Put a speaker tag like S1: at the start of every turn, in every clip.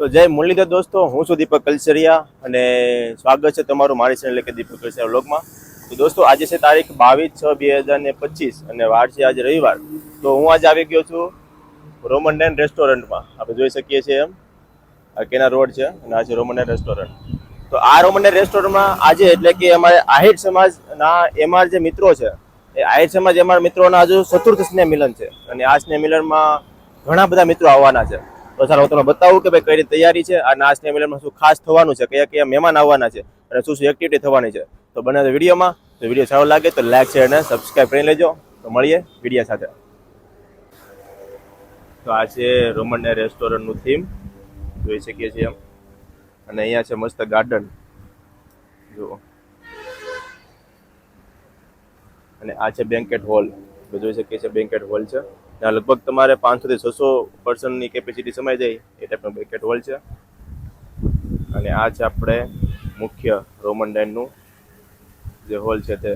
S1: તો જય મુરલીધર દોસ્તો, હું છું દીપક કલસરિયા અને સ્વાગત છે તમારું મારી ચેનલ કે દીપક કલસરિયા વ્લોગમાં. તો દોસ્તો, આજે છે તારીખ બાવીસ છ બે હજાર ને પચીસ અને વાર છે આજે રવિવાર. તો હું આજે આવી ગયો છું રોમન ડેન રેસ્ટોરન્ટમાં આપણે જોઈ શકીએ છીએ એમ. આ કેના રોડ છે અને આ છે રોમન ડેન રેસ્ટોરન્ટ તો આ રોમન ડેન રેસ્ટોરન્ટમાં આજે એટલે કે અમારે આહિર સમાજના એમાર જે મિત્રો છે, એ આહિર સમાજ એમાર મિત્રોના હજુ ચતુર્થ સ્નેહ મિલન છે. અને આ સ્નેહ મિલનમાં ઘણા બધા મિત્રો આવવાના છે. તો સર હું તમને બતાવું કે ભાઈ કઈ રીતે તૈયારી છે અને આ સ્નેહ મિલનમાં શું ખાસ થવાનું છે, કયા કયા મહેમાન આવવાના છે અને શું શું એક્ટિવિટી થવાની છે. તો બને વિડીયોમાં, તો વીડિયો સારો લાગે તો લાઈક શેર અને સબસ્ક્રાઈબ કરી લેજો. તો મળીએ વીડિયો સાથે. તો આ છે રોમન રેસ્ટોરન્ટનું થીમ જોઈ શકીએ છીએ એમ. અને અહીંયા છે મસ્ત ગાર્ડન જુઓ. અને આ છે બેન્કેટ હોલ જોઈ શકીએ છીએ બેન્કેટ હોલ છે. ત્યાં લગભગ તમારે પાંચસોથી છસો પર્સનની કેપેસિટી સમાઈ જાય એ ટાઈપનો બેકેટ હોલ છે. અને આ છે આપણે મુખ્ય રોમન ડાઇનનું જે હોલ છે તે.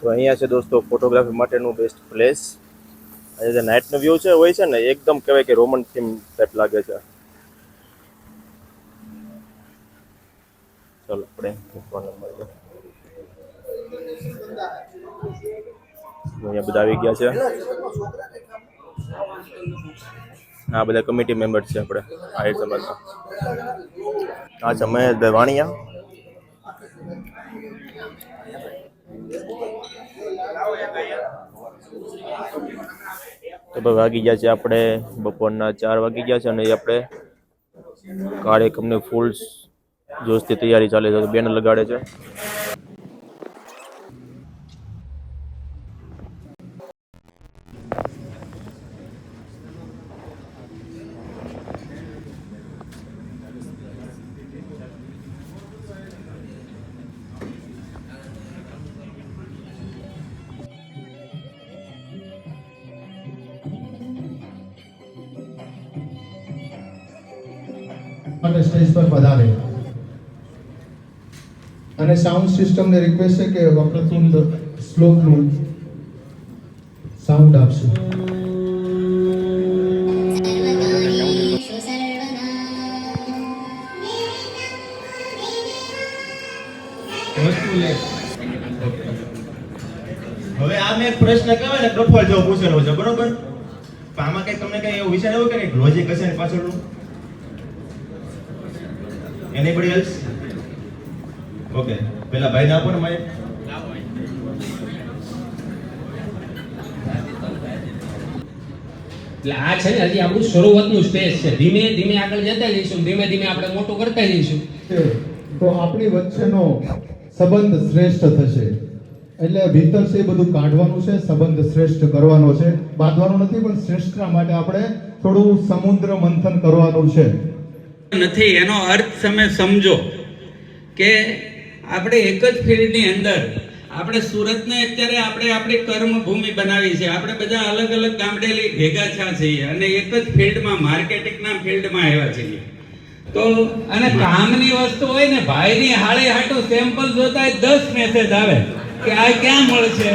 S1: તો અહીંયા છે દોસ્તો ફોટોગ્રાફી માટેનું બેસ્ટ પ્લેસ અહીંયા જે નાઇટનો વ્યૂ છે, હોય છે ને, એકદમ કહેવાય કે રોમન થીમ ટાઈપ લાગે છે. ચલો આપણે નંબર દો. અહીંયા બધા આવી ગયા છે. આ બધા કમિટી મેમ્બર છે આપણે. આહિર સમાજના આ મહેશભાઈ વાણિયા તો ભાઈ વાગી ગયા છે આપણે. બપોરના ચાર વાગી ગયા છે અને આપણે કાર્યક્રમની ફૂલ જોશથી તૈયારી ચાલે છે. બેનર લગાડે છે.
S2: માટે સ્ટેજ પર વધારે. અને સાઉન્ડ સિસ્ટમને રિક્વેસ્ટ છે કે વક્રતુંડ શ્લોકનું સાઉન્ડ આપશે.
S1: હવે આ મેં પ્રશ્ન કહેવાય ને પ્રફળ જેવો પૂછેલો છે, બરોબર? આમાં કઈ તમને કઈ એવો વિચાર એવો કે લોજિક હશે ને પાછળનું? એનીબડી એલ્સ ઓકે પેલા ભાઈને આપો ને માઈક
S3: એટલે આ છે ને હજી આપણું શરૂઆતનું સ્ટેજ છે. ધીમે ધીમે આગળ જતા જઈશું. ધીમે ધીમે આપણે મોટું કરતા જઈશું.
S2: તો આપણી વચ્ચેનો સંબંધ શ્રેષ્ઠ થશે. એટલે ભીતર છે એ બધું કાઢવાનું છે સંબંધ શ્રેષ્ઠ કરવાનો છે. બાંધવાનો નથી પણ શ્રેષ્ઠતા માટે આપણે થોડું સમુદ્ર મંથન કરવાનું છે.
S4: નથી. એનો અર્થ તમે સમજો કે આપણે એક જ ફિલ્ડની અંદર આપણે સુરતને અત્યારે આપણે આપણી કર્મભૂમિ બનાવી છે. આપણે બધા અલગ અલગ ગામડેલી ભેગા થયા છીએ અને એક જ ફિલ્ડમાં, માર્કેટિંગના ફિલ્ડમાં આવ્યા છીએ. તો અને કામની વસ્તુ હોય ને, ભાઈની હાળે હાટું સેમ્પલ જોતા દસ મેસેજ આવે કે આ ક્યાં મળશે?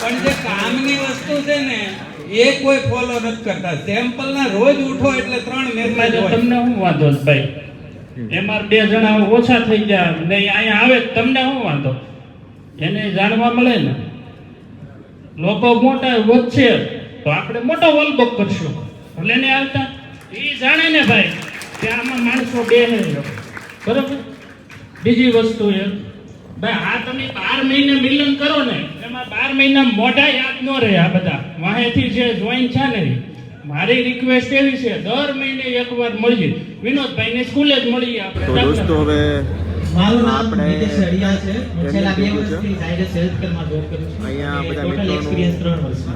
S4: પણ જે કામની વસ્તુ છે ને એ કોઈ ફોલો નથી કરતા. સેમ્પલ ના રોજ ઉઠો એટલે ત્રણ મેસેજ હોય.
S5: તમને શું વાંધો ભાઈ? એમાં બે જણા ઓછા થઈ ગયા. ને અહીંયા આવે તમને શું વાંધો? એને જાણવા મળે ને? લોકો મોટા વધશે તો આપણે મોટો વલબક કરશું. ભલે ને આવતા એ જાણે ને ભાઈ કે આમાં માણસો બે બરોબર? બીજી વસ્તુ એ ભાઈ આ તમે બાર મહિને મિલન કરો ને એમાં બાર મહિના મોઢા યાદ ન રહે આ બધા. વાહેથી જે જોઈન છે ને મારી રિક્વેસ્ટ એવી છે દર મહિને એકવાર મળીએ. વિનોદભાઈ સ્કૂલે જ મળીએ
S1: તો
S5: આપણે
S1: દોસ્તો હવે
S6: મારું નામ
S1: આપણે
S6: નીતિશ અડિયા છે. હું છેલ્લા બે વર્ષથી ઝાયડસ હેલ્થકેરમાં જોબ કરું છું.
S1: અહીંયા બધા મિત્રોનો
S6: એક્સપિરિયન્સ ત્રણ વર્ષનો.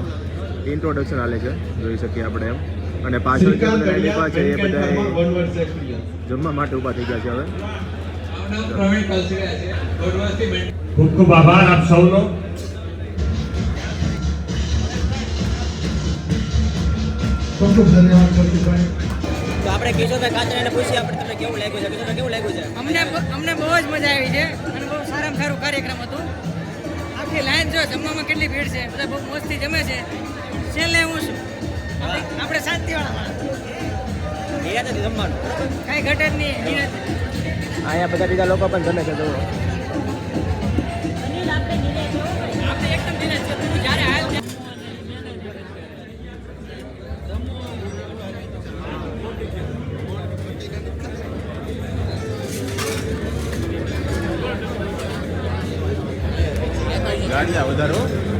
S1: ઇન્ટ્રોડક્શન આલે છે જોઈ શકીએ આપણે એમ. અને પાછળ જે બધા રહેવા છે એ બધા જમવા માટે ઊભા થઈ ગયા છે હવે.
S4: પ્રવીણ કલસિયા છે. દોઢ વર્ષથી બેન.
S5: ખૂબ ખૂબ આભાર આપ સૌનો.
S2: ખૂબ ખૂબ ધન્યવાદ કૌશિકભાઈ
S7: તો આપણે કિશોરભાઈ કાતરાને પૂછીએ આપણે તમને કેવું લાગ્યું છે? કિશોરભાઈ કેવું લાગ્યું છે?
S8: અમને અમને બહુ જ મજા આવી છે અને બહુ સારામાં સારું કાર્યક્રમ હતું. આખી લાઈન જો જમવામાં કેટલી ભીડ છે બધા બહુ મોજથી જમે છે. છેલ્લે હું
S1: છું આપણે શાંતિવાળા હીરા નથી જમવાનું?
S8: કાંઈ ઘટે જ નહીં
S1: અહીંયા બધા બીજા લોકો પણ જમે છે જોવો
S8: આપણે એકદમ નિરાંત છે.